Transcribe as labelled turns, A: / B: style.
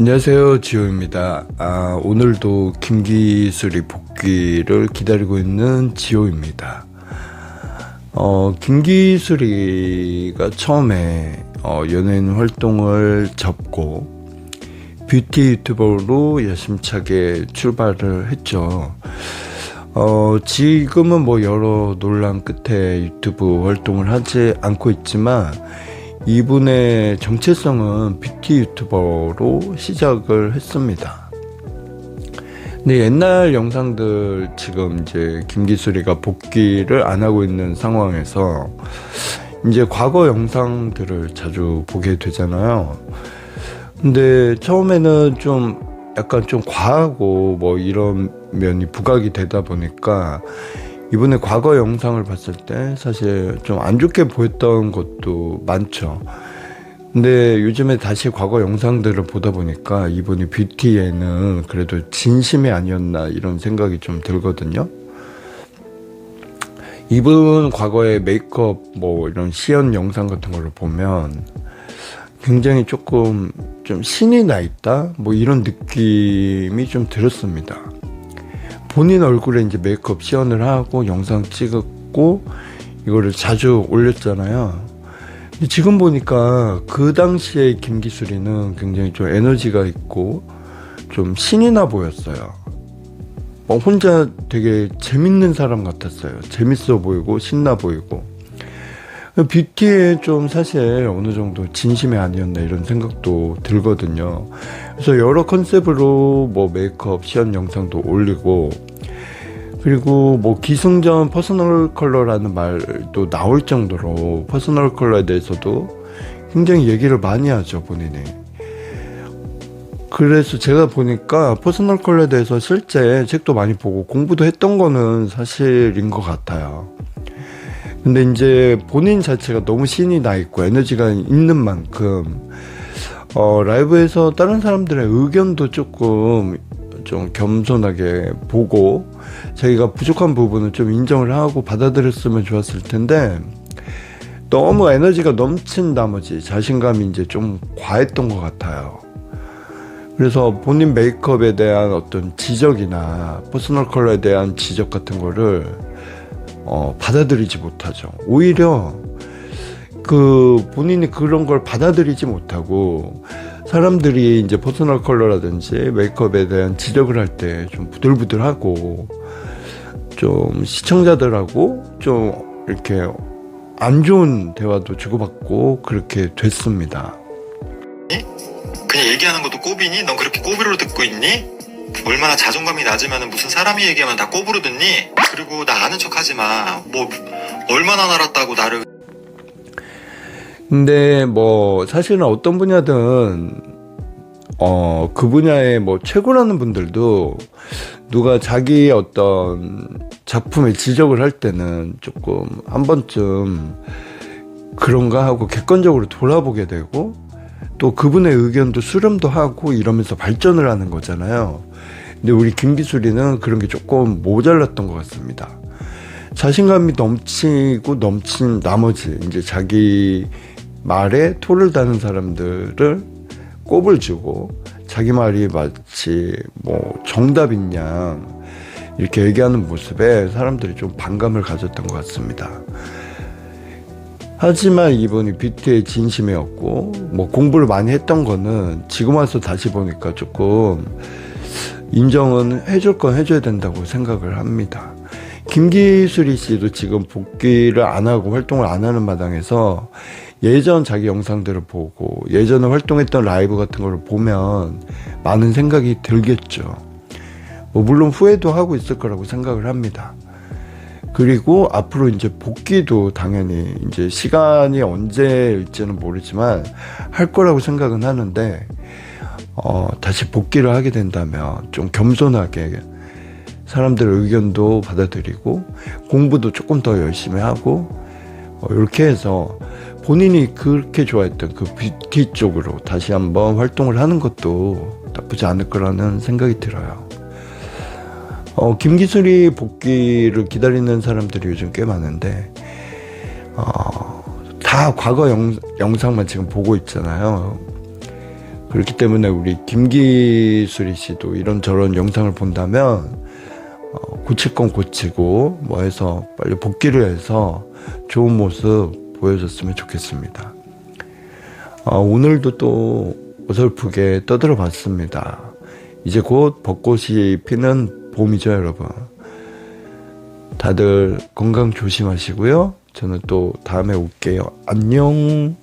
A: 안녕하세요 지호입니다. 아, 오늘도 김기술이 복귀를 기다리고 있는 지호입니다. 어, 김기술이가 처음에 어, 연예인 활동을 접고 뷰티 유튜버로 야심차게 출발을 했죠. 어, 지금은 뭐 여러 논란 끝에 유튜브 활동을 하지 않고 있지만 이분의 정체성은 뷰티 유튜버로 시작을 했습니다. 근데 옛날 영상들 지금 이제 김기술이가 복귀를 안 하고 있는 상황에서 이제 과거 영상들을 자주 보게 되잖아요. 근데 처음에는 좀 약간 좀 과하고 뭐 이런 면이 부각이 되다 보니까 이번에 과거 영상을 봤을 때 사실 좀 안 좋게 보였던 것도 많죠. 근데 요즘에 다시 과거 영상들을 보다 보니까 이분이 뷰티에는 그래도 진심이 아니었나 이런 생각이 좀 들거든요. 이분 과거에 메이크업 뭐 이런 시연 영상 같은 거를 보면 굉장히 조금 좀 신이 나 있다 뭐 이런 느낌이 좀 들었습니다. 본인 얼굴에 이제 메이크업 시연을 하고 영상 찍었고 이거를 자주 올렸잖아요. 지금 보니까 그 당시에 김기술이는 굉장히 좀 에너지가 있고 좀 신이 나 보였어요. 뭐 혼자 되게 재밌는 사람 같았어요. 재밌어 보이고 신나 보이고. 뷰티에 좀 사실 어느 정도 진심이 아니었나 이런 생각도 들거든요. 그래서 여러 컨셉으로 뭐 메이크업 시연 영상도 올리고 그리고 뭐 기승전 퍼스널 컬러라는 말도 나올 정도로 퍼스널 컬러에 대해서도 굉장히 얘기를 많이 하죠 본인이. 그래서 제가 보니까 퍼스널 컬러에 대해서 실제 책도 많이 보고 공부도 했던 거는 사실인 것 같아요. 근데 이제 본인 자체가 너무 신이 나 있고 에너지가 있는 만큼 어, 라이브에서 다른 사람들의 의견도 조금 좀 겸손하게 보고 자기가 부족한 부분을 좀 인정을 하고 받아들였으면 좋았을 텐데 너무 에너지가 넘친 나머지 자신감이 이제 좀 과했던 것 같아요. 그래서 본인 메이크업에 대한 어떤 지적이나 퍼스널 컬러에 대한 지적 같은 거를 어, 받아들이지 못하죠. 오히려 그 본인이 그런 걸 받아들이지 못하고 사람들이 이제 퍼스널 컬러라든지 메이크업에 대한 지적을 할 때 좀 부들부들하고 좀 시청자들하고 좀 이렇게 안 좋은 대화도 주고받고 그렇게 됐습니다.
B: 그냥 얘기하는 것도 꼬비니? 넌 그렇게 꼬비로 듣고 있니? 얼마나 자존감이 낮으면 무슨 사람이 얘기하면 다 꼬부로 듣니? 그리고 나 아는 척 하지 마. 뭐 얼마나 날았다고 나를
A: 근데 뭐 사실은 어떤 분야든 어 그 분야의 뭐 최고라는 분들도 누가 자기 어떤 작품의 지적을 할 때는 조금 한 번쯤 그런가 하고 객관적으로 돌아보게 되고 또 그분의 의견도 수렴도 하고 이러면서 발전을 하는 거잖아요. 근데 우리 김기술이는 그런 게 조금 모자랐던 것 같습니다. 자신감이 넘치고 넘친 나머지 이제 자기 말에 토를 다는 사람들을 꼽을 주고 자기 말이 마치 뭐 정답인 양 이렇게 얘기하는 모습에 사람들이 좀 반감을 가졌던 것 같습니다. 하지만 이분이 뷰티의 진심이었고 뭐 공부를 많이 했던 거는 지금 와서 다시 보니까 조금 인정은 해줄 건 해줘야 된다고 생각을 합니다. 김기수리 씨도 지금 복귀를 안 하고 활동을 안 하는 마당에서 예전 자기 영상들을 보고 예전에 활동했던 라이브 같은 걸 보면 많은 생각이 들겠죠. 뭐 물론 후회도 하고 있을 거라고 생각을 합니다. 그리고 앞으로 이제 복귀도 당연히 이제 시간이 언제일지는 모르지만 할 거라고 생각은 하는데 어, 다시 복귀를 하게 된다면 좀 겸손하게 사람들의 의견도 받아들이고 공부도 조금 더 열심히 하고 어, 이렇게 해서 본인이 그렇게 좋아했던 그 뷰티 쪽으로 다시 한번 활동을 하는 것도 나쁘지 않을 거라는 생각이 들어요. 어, 김기술이 복귀를 기다리는 사람들이 요즘 꽤 많은데, 어, 다 과거 영, 영상만 지금 보고 있잖아요. 그렇기 때문에 우리 김기수리 씨도 이런저런 영상을 본다면 어, 고칠 건 고치고 뭐 해서 빨리 복귀를 해서 좋은 모습 보여줬으면 좋겠습니다. 어, 오늘도 또 어설프게 떠들어 봤습니다. 이제 곧 벚꽃이 피는 봄이죠, 여러분. 다들 건강 조심하시고요. 저는 또 다음에 올게요. 안녕.